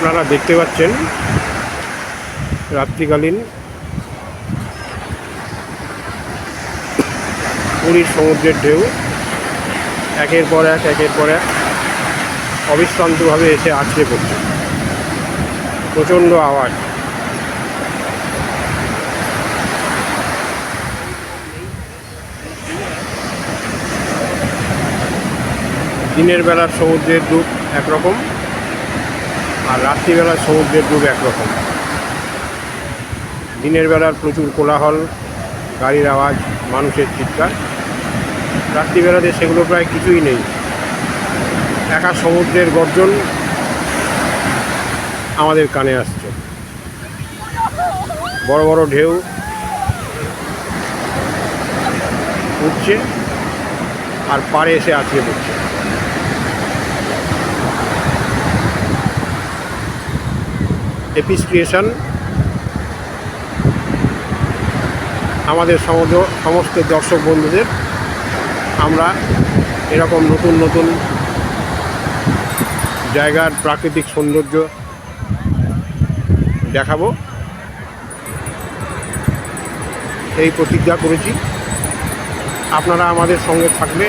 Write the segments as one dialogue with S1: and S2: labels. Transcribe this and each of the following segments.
S1: আপনারা দেখতে পাচ্ছেন, রাত্রিকালীন পুরীর সমুদ্রের ঢেউ। একের পর এক, একের পর এক অবিশ্রান্তভাবে এসে আছড়ে পড়ছে। প্রচণ্ড আওয়াজ। দিনের বেলার সমুদ্রের রূপ একরকম। আর রাত্রিবেলার সমুদ্রের রূপ একরকম। দিনের বেলার প্রচুর কোলাহল, গাড়ির আওয়াজ, মানুষের চিৎকার। রাত্রিবেলাতে সেগুলো প্রায় কিছুই নেই। একা সমুদ্রের গর্জন আমাদের কানে আসছে। বড় বড় ঢেউ উঠছে আর পাড়ে এসে আটকে পড়ছে। ক্রিয়েশন আমাদের সমস্ত দর্শক বন্ধুদের, আমরা এরকম নতুন নতুন জায়গার প্রাকৃতিক সৌন্দর্য দেখাবো। এই প্রতিজ্ঞা করেছি। আপনারা আমাদের সঙ্গে থাকলে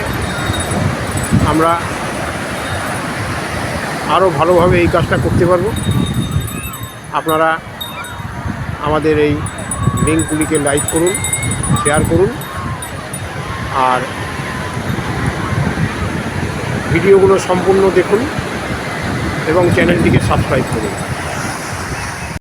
S1: আমরা আরও ভালোভাবে এই কাজটা করতে পারব। আপনারা আমাদের এই লিঙ্কগুলিকে লাইক করুন, শেয়ার করুন, আর ভিডিওগুলো সম্পূর্ণ দেখুন এবং চ্যানেলটিকে সাবস্ক্রাইব করুন।